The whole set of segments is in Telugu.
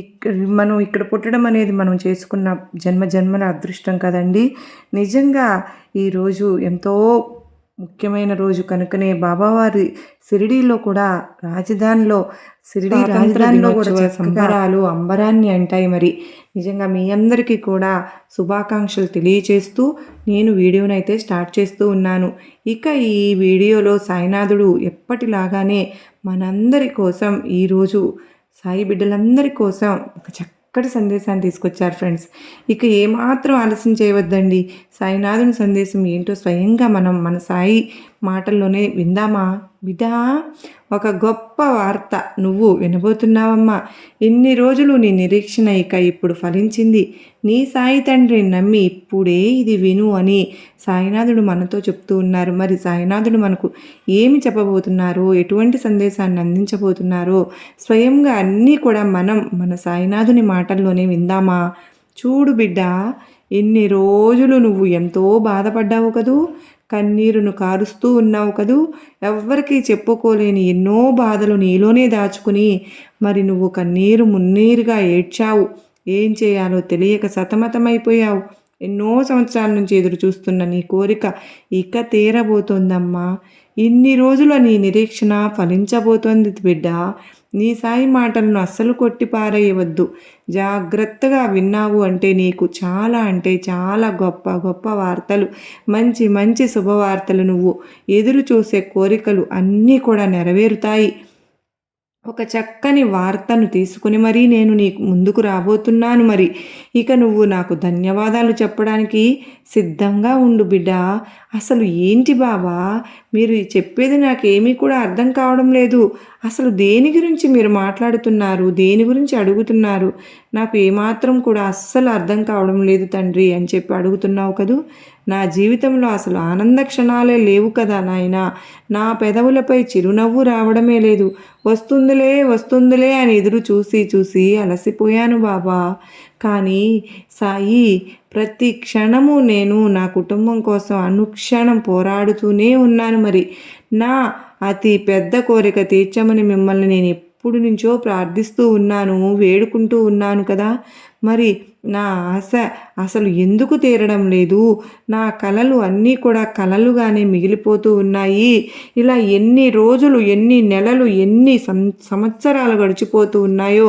ఇక్కడ మనం ఇక్కడ పుట్టడం అనేది మనం చేసుకున్న జన్మ జన్మల అదృష్టం కదండి. నిజంగా ఈరోజు ఎంతో ముఖ్యమైన రోజు కనుకనే బాబావారి షిరిడీలో కూడా రాజధానిలో షిరిడి రాజధానిలో కూడా సంబరాలు అంబరాన్ని అంటాయి మరి. నిజంగా మీ అందరికీ కూడా శుభాకాంక్షలు తెలియచేస్తూ నేను వీడియోనైతే స్టార్ట్ చేస్తూ ఉన్నాను. ఇక ఈ వీడియోలో సాయినాథుడు ఎప్పటిలాగానే మనందరి కోసం ఈరోజు సాయి బిడ్డలందరి కోసం ఒక చక్కటి సందేశాన్ని తీసుకొచ్చారు ఫ్రెండ్స్. ఇక ఏమాత్రం ఆలస్యం చేయవద్దండి. సాయినాథుని సందేశం ఏంటో స్వయంగా మనం మన సాయి మాటల్లోనే విందామా? బిడ్డా ఒక గొప్ప వార్త నువ్వు వినబోతున్నావమ్మా. ఎన్ని రోజులు నీ నిరీక్షణ ఇక ఇప్పుడు ఫలించింది. నీ సాయి తండ్రిని నమ్మి ఇప్పుడే ఇది విను అని సాయినాథుడు మనతో చెప్తూ ఉన్నారు. మరి సాయినాథుడు మనకు ఏమి చెప్పబోతున్నారో ఎటువంటి సందేశాన్ని అందించబోతున్నారో స్వయంగా అన్నీ కూడా మనం మన సాయినాథుని మాటల్లోనే విందామా? చూడు బిడ్డ ఎన్ని రోజులు నువ్వు ఎంతో బాధపడ్డావు కదూ. కన్నీరును కారుస్తూ ఉన్నావు కదూ. ఎవ్వరికీ చెప్పుకోలేని ఎన్నో బాధలు నీలోనే దాచుకుని మరి నువ్వు కన్నీరు మున్నీరుగా ఏడ్చావు. ఏం చేయాలో తెలియక సతమతమైపోయావు. ఎన్నో సంవత్సరాల నుంచి ఎదురు చూస్తున్న నీ కోరిక ఇక తీరబోతోందమ్మా. ఇన్ని రోజుల నీ నిరీక్షణ ఫలించబోతోంది బిడ్డ. నీ సాయి మాటలను అస్సలు కొట్టి పారేయవద్దు. జాగ్రత్తగా విన్నావు అంటే నీకు చాలా అంటే చాలా గొప్ప గొప్ప వార్తలు. మంచి మంచి శుభవార్తలు నువ్వు. ఎదురు చూసే కోరికలు అన్నీ కూడా నెరవేరుతాయి. ఒక చక్కని వార్తను తీసుకుని మరీ నేను నీకు ముందుకు రాబోతున్నాను మరి. ఇక నువ్వు నాకు ధన్యవాదాలు చెప్పడానికి సిద్ధంగా ఉండు బిడ్డ. అసలు ఏంటి బాబా? మీరు చెప్పేది నాకేమీ కూడా అర్థం కావడం లేదు. అసలు దేని గురించి మీరు మాట్లాడుతున్నారు? దేని గురించి అడుగుతున్నారు? నాకు ఏమాత్రం కూడా అస్సలు అర్థం కావడం లేదు తండ్రి అని చెప్పి అడుగుతున్నావు కదూ? నా జీవితంలో అసలు ఆనంద క్షణాలే లేవు కదా నాయన. నా పెదవులపై చిరునవ్వు రావడమే లేదు. వస్తుందిలే వస్తుందిలే అని ఎదురు చూసి చూసి అలసిపోయాను బాబా. కానీ సాయి ప్రతి క్షణము నేను నా కుటుంబం కోసం అనుక్షణం పోరాడుతూనే ఉన్నాను మరి. నా అతి పెద్ద కోరిక తీర్చమని మిమ్మల్ని నేను ఎప్పుడు నుంచో ప్రార్థిస్తూ ఉన్నాను వేడుకుంటూ ఉన్నాను కదా. మరి నా ఆశ అసలు ఎందుకు తీరడం లేదు? నా కలలు అన్నీ కూడా కలలుగానే మిగిలిపోతూ ఉన్నాయి. ఇలా ఎన్ని రోజులు ఎన్ని నెలలు ఎన్ని సంవత్సరాలు గడిచిపోతూ ఉన్నాయో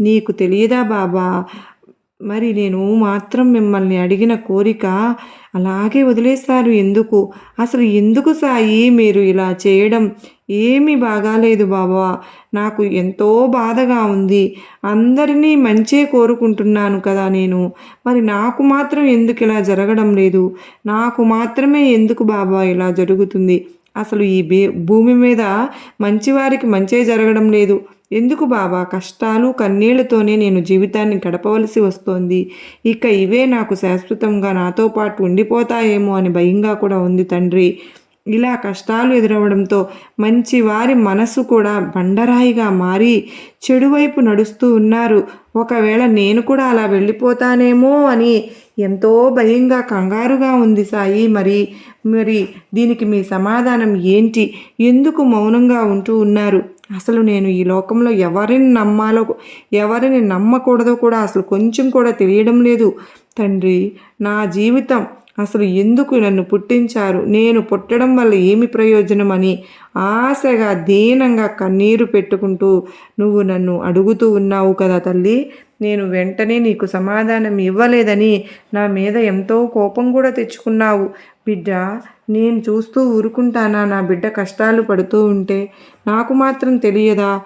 నీకు తెలియదా బాబా? మరి నేను మాత్రం మిమ్మల్ని అడిగిన కోరిక అలాగే వదిలేశారు. ఎందుకు? అసలు ఎందుకు సాయి మీరు ఇలా చేయడం? ఏమీ బాగాలేదు బాబా. నాకు ఎంతో బాధగా ఉంది. అందరినీ మంచే కోరుకుంటున్నాను కదా నేను. మరి నాకు మాత్రం ఎందుకు ఇలా జరగడం లేదు? నాకు మాత్రమే ఎందుకు బాబా ఇలా జరుగుతుంది? అసలు ఈ భూమి మీద మంచివారికి మంచే జరగడం లేదు. ఎందుకు బాబా కష్టాలు కన్నీళ్ళతోనే నేను జీవితాన్ని గడపవలసి వస్తోంది. ఇక ఇవే నాకు శాశ్వతంగా నాతో పాటు ఉండిపోతాయేమో అని భయంగా కూడా ఉంది తండ్రి. ఇలా కష్టాలు ఎదురవడంతో మంచి వారి మనసు కూడా బండరాయిగా మారి చెడువైపు నడుస్తూ ఉన్నారు. ఒకవేళ నేను కూడా అలా వెళ్ళిపోతానేమో అని ఎంతో భయంగా కంగారుగా ఉంది సాయి. మరి మరి దీనికి మీ సమాధానం ఏంటి? ఎందుకు మౌనంగా ఉంటూ ఉన్నారు? అసలు నేను ఈ లోకంలో ఎవరిని నమ్మాలో ఎవరిని నమ్మకూడదో కూడా అసలు కొంచెం కూడా తెలియడం లేదు. తండ్రి నా జీవితం అసలు ఎందుకు నన్ను పుట్టించారు? నేను పుట్టడం వల్ల ఏమి ప్రయోజనం అని ఆశగా దీనంగా కన్నీరు పెట్టుకుంటూ నువ్వు నన్ను అడుగుతూ ఉన్నావు కదా తల్లి. నేను వెంటనే నీకు సమాధానం ఇవ్వలేదని నా మీద ఎంతో కోపం కూడా తెచ్చుకున్నావు. బిడ్డ నేను చూస్తూ ఊరుకుంటానా? నా బిడ్డ కష్టాలు పడుతూ ఉంటే నాకు మాత్రం తెలియదా?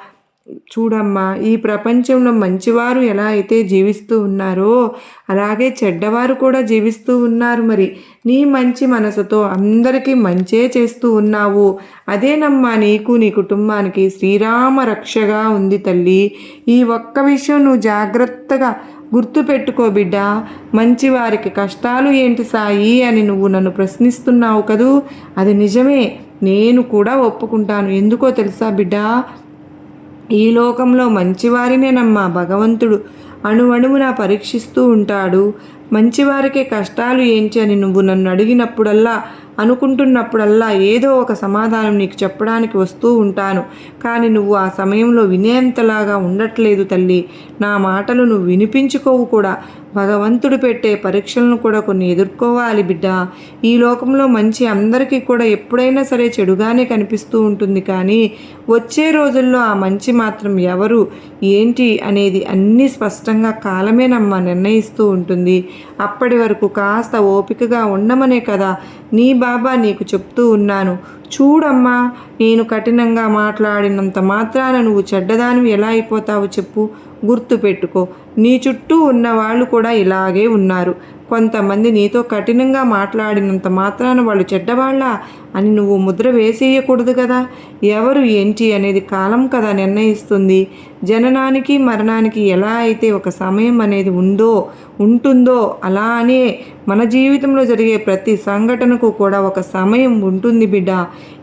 చూడమ్మా ఈ ప్రపంచంలో మంచివారు ఎలా అయితే జీవిస్తూ ఉన్నారో అలాగే చెడ్డవారు కూడా జీవిస్తూ ఉన్నారు మరి. నీ మంచి మనసుతో అందరికీ మంచే చేస్తూ ఉన్నావు. అదేనమ్మా నీకు నీ కుటుంబానికి శ్రీరామ రక్షగా ఉంది తల్లి. ఈ ఒక్క విషయం నువ్వు జాగ్రత్తగా గుర్తుపెట్టుకో బిడ్డ. మంచివారికి కష్టాలు ఏంటి సాయి అని నువ్వు నన్ను ప్రశ్నిస్తున్నావు కదూ? అది నిజమే. నేను కూడా ఒప్పుకుంటాను. ఎందుకో తెలుసా బిడ్డ? ఈ లోకంలో మంచివారినేనమ్మా భగవంతుడు. అణువణువున పరీక్షిస్తూ ఉంటాడు. మంచివారికే కష్టాలు ఏంటి అని నువ్వు నన్ను అడిగినప్పుడల్లా అనుకుంటున్నప్పుడల్లా ఏదో ఒక సమాధానం నీకు చెప్పడానికి వస్తూ ఉంటాను. కానీ నువ్వు ఆ సమయంలో వినేంతలాగా ఉండట్లేదు తల్లి. నా మాటలు నువ్వు వినిపించుకోవు కూడా. భగవంతుడు పెట్టే పరీక్షలను కూడా కొన్ని ఎదుర్కోవాలి బిడ్డ. ఈ లోకంలో మంచి అందరికీ కూడా ఎప్పుడైనా సరే చెడుగానే కనిపిస్తూ ఉంటుంది. కానీ వచ్చే రోజుల్లో ఆ మంచి మాత్రం ఎవరు ఏంటి అనేది అన్నీ స్పష్టంగా కాలమేనమ్మా నిర్ణయిస్తూ ఉంటుంది. అప్పటి వరకు కాస్త ఓపికగా ఉండమనే కదా నీ బాబా నీకు చెప్తూ ఉన్నాను. చూడమ్మా నేను కఠినంగా మాట్లాడినంత మాత్రాన నువ్వు చెడ్డదానివి ఎలా అయిపోతావు చెప్పు. గుర్తుపెట్టుకో నీ చుట్టూ ఉన్న వాళ్ళు కూడా ఇలాగే ఉన్నారు. కొంతమంది నీతో కఠినంగా మాట్లాడినంత మాత్రాన వాళ్ళు చెడ్డవాళ్ళ అని నువ్వు ముద్ర వేసేయకూడదు కదా. ఎవరు ఏంటి అనేది కాలం కదా నిర్ణయిస్తుంది. జననానికి మరణానికి ఎలా అయితే ఒక సమయం అనేది ఉందో ఉంటుందో అలానే మన జీవితంలో జరిగే ప్రతి సంఘటనకు కూడా ఒక సమయం ఉంటుంది బిడ్డ.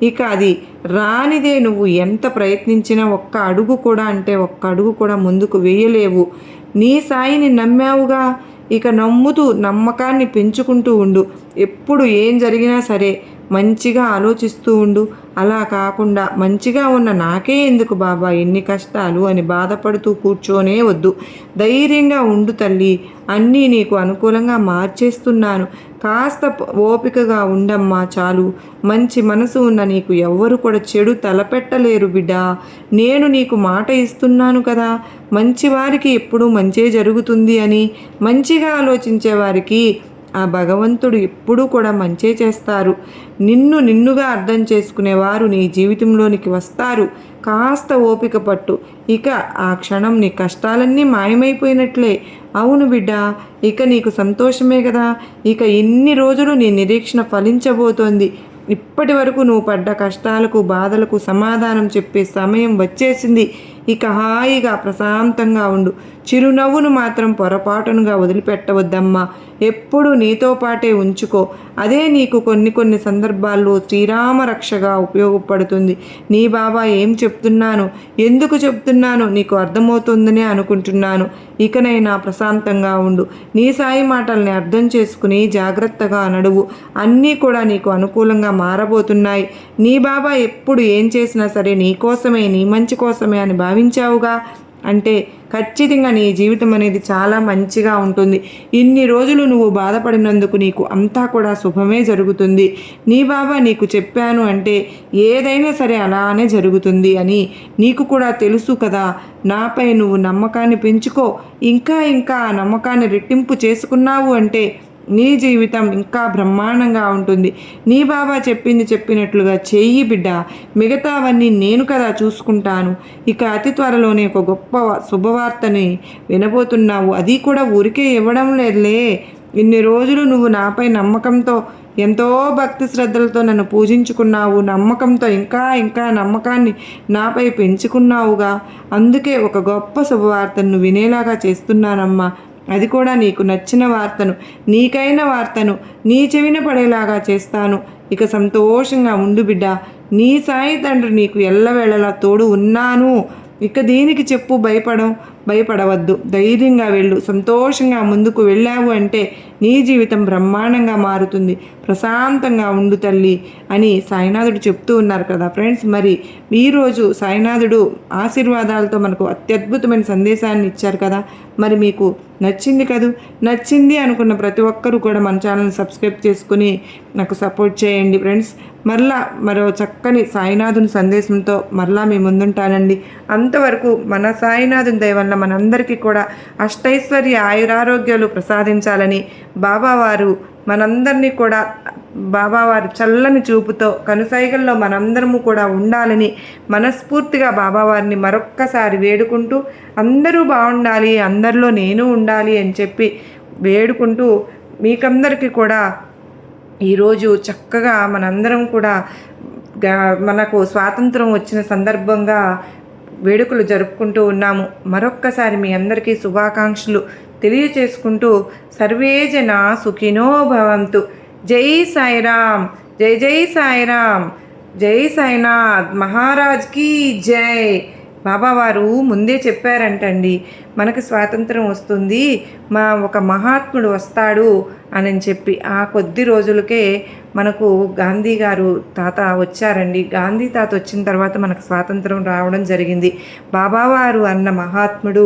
ఇక అది రానిదే నువ్వు ఎంత ప్రయత్నించినా ఒక్క అడుగు కూడా అంటే ఒక్క అడుగు కూడా ముందుకు వేయలేవు. నీ సాయిని నమ్మావుగా. ఇక నమ్ముతూ నమ్మకాన్ని పెంచుకుంటూ ఉండు. ఎప్పుడు ఏం జరిగినా సరే మంచిగా ఆలోచిస్తూ ఉండు. అలా కాకుండా మంచిగా ఉన్న నాకే ఎందుకు బాబా? ఎన్ని కష్టాలు అని బాధపడుతూ కూర్చోనే వద్దు. ధైర్యంగా ఉండు తల్లి. అన్నీ నీకు అనుకూలంగా మార్చేస్తున్నాను. కాస్త ఓపికగా ఉండమ్మా చాలు. మంచి మనసు ఉన్న నీకు ఎవ్వరు కూడా చెడు తలపెట్టలేరు బిడ్డ. నేను నీకు మాట ఇస్తున్నాను కదా. మంచివారికి ఎప్పుడూ మంచే జరుగుతుంది అని మంచిగా ఆలోచించే వారికి ఆ భగవంతుడు ఎప్పుడూ కూడా మంచే చేస్తారు. నిన్ను నిన్నుగా అర్థం చేసుకునేవారు నీ జీవితంలోనికి వస్తారు. కాస్త ఓపిక పట్టు. ఇక ఆ క్షణం నీ కష్టాలన్నీ మాయమైపోయినట్లే. అవును బిడ్డ ఇక నీకు సంతోషమే కదా. ఇక ఎన్ని రోజులు నీ నిరీక్షణ ఫలించబోతోంది. ఇప్పటి వరకు నువ్వు పడ్డ కష్టాలకు బాధలకు సమాధానం చెప్పే సమయం వచ్చేసింది. ఇక హాయిగా ప్రశాంతంగా ఉండు. చిరునవ్వును మాత్రం పొరపాటునుగా వదిలిపెట్టవద్దమ్మా. ఎప్పుడు నీతో పాటే ఉంచుకో. అదే నీకు కొన్ని కొన్ని సందర్భాల్లో శ్రీరామ రక్షగా ఉపయోగపడుతుంది. నీ బాబా ఏం చెప్తున్నాను? ఎందుకు చెప్తున్నాను? నీకు అర్థమవుతుందనే అనుకుంటున్నాను. ఇకనైనా ప్రశాంతంగా ఉండు. నీ సాయి మాటల్ని అర్థం చేసుకుని జాగ్రత్తగా నడువు. అన్నీ కూడా నీకు అనుకూలంగా మారబోతున్నాయి. నీ బాబా ఎప్పుడు ఏం చేసినా సరే నీ కోసమే నీ మంచి కోసమే అని భావించావుగా? అంటే ఖచ్చితంగా నీ జీవితం అనేది చాలా మంచిగా ఉంటుంది. ఇన్ని రోజులు నువ్వు బాధపడినందుకు నీకు అంతా కూడా శుభమే జరుగుతుంది. నీ బాబా నీకు చెప్పాను అంటే ఏదైనా సరే అలానే జరుగుతుంది అని నీకు కూడా తెలుసు కదా. నాపై నువ్వు నమ్మకాన్ని పెంచుకో. ఇంకా ఇంకా ఆ నమ్మకాన్ని రెట్టింపు చేసుకున్నావు అంటే నీ జీవితం ఇంకా బ్రహ్మాండంగా ఉంటుంది. నీ బాబా చెప్పింది చెప్పినట్లుగా చెయ్యి బిడ్డ. మిగతావన్నీ నేను కదా చూసుకుంటాను. ఇక అతి త్వరలోనే ఒక గొప్ప శుభవార్తని వినబోతున్నావు. అది కూడా ఊరికే ఇవ్వడం లేదులే. ఇన్ని రోజులు నువ్వు నాపై నమ్మకంతో ఎంతో భక్తి శ్రద్ధలతో నన్ను పూజించుకున్నావు. నమ్మకంతో ఇంకా ఇంకా నమ్మకాన్ని నాపై పెంచుకున్నావుగా. అందుకే ఒక గొప్ప శుభవార్తను వినేలాగా చేస్తున్నానమ్మా. అది కూడా నీకు నచ్చిన వార్తను నీకైన వార్తను నీ చెవిన పడేలాగా చేస్తాను. ఇక సంతోషంగా ఉండు బిడ్డ. నీ సాయి తండ్రి నీకు ఎల్లవేళలా తోడు ఉన్నాను. ఇక దీనికి చెప్పు భయపడం భయపడవద్దు. ధైర్యంగా వెళ్ళు. సంతోషంగా ముందుకు వెళ్ళావు అంటే నీ జీవితం బ్రహ్మాండంగా మారుతుంది. ప్రశాంతంగా ఉండు తల్లి అని సాయినాథుడు చెప్తూ ఉన్నారు కదా ఫ్రెండ్స్. మరి ఈరోజు సాయినాథుడు ఆశీర్వాదాలతో మనకు అత్యద్భుతమైన సందేశాన్ని ఇచ్చారు కదా. మరి మీకు నచ్చింది కదూ? నచ్చింది అనుకున్న ప్రతి ఒక్కరూ కూడా మన ఛానల్ని సబ్స్క్రైబ్ చేసుకుని నాకు సపోర్ట్ చేయండి ఫ్రెండ్స్. మరలా మరో చక్కని సాయినాథుని సందేశంతో మరలా మీ ముందుంటానండి. అంతవరకు మన సాయినాథుని దయ వల్ల మనందరికీ కూడా అష్టైశ్వర్య ఆయురారోగ్యాలు ప్రసాదించాలని బాబావారు మనందరినీ కూడా బాబావారి చల్లని చూపుతో కనుసైగల్లో మనందరము కూడా ఉండాలని మనస్ఫూర్తిగా బాబావారిని మరొక్కసారి వేడుకుంటూ అందరూ బాగుండాలి అందరిలో నేను ఉండాలి అని చెప్పి వేడుకుంటూ మీకందరికీ కూడా ఈరోజు చక్కగా మనందరం కూడా మనకు స్వాతంత్రం వచ్చిన సందర్భంగా వేడుకలు జరుపుకుంటూ ఉన్నాము. మరొక్కసారి మీ అందరికీ శుభాకాంక్షలు తెలియచేసుకుంటూ సర్వే జన సుఖినో భవంతు. జై సాయిరామ్ జై జై సాయిరామ్ జై సాయినాథ్ మహారాజ్కి జై. బాబావారు ముందే చెప్పారంటండి మనకు స్వాతంత్రం వస్తుంది మా ఒక మహాత్ముడు వస్తాడు అని చెప్పి. ఆ కొద్ది రోజులకే మనకు గాంధీ గారు తాత వచ్చారండి. గాంధీ తాత వచ్చిన తర్వాత మనకు స్వాతంత్రం రావడం జరిగింది. బాబావారు అన్న మహాత్ముడు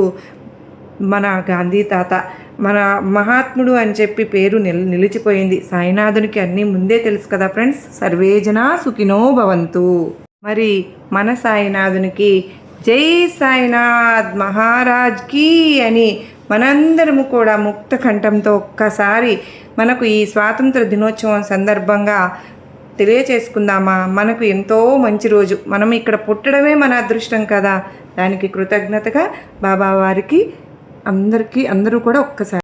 మన గాంధీ తాత మన మహాత్ముడు అని చెప్పి పేరు నిల్ నిలిచిపోయింది. సాయినాథునికి అన్నీ ముందే తెలుసు కదా ఫ్రెండ్స్. సర్వేజన సుఖినో భవంతు. మరి మన సాయినాథునికి జై సాయినాథ్ మహారాజ్ కీ అని మనందరము కూడా ముక్త కంఠంతో ఒక్కసారి మనకు ఈ స్వాతంత్ర దినోత్సవం సందర్భంగా తెలియచేసుకుందామా? మనకు ఎంతో మంచి రోజు. మనం ఇక్కడ పుట్టడమే మన అదృష్టం కదా. దానికి కృతజ్ఞతగా బాబా వారికి అందరికీ అందరూ కూడా ఒక్కసారి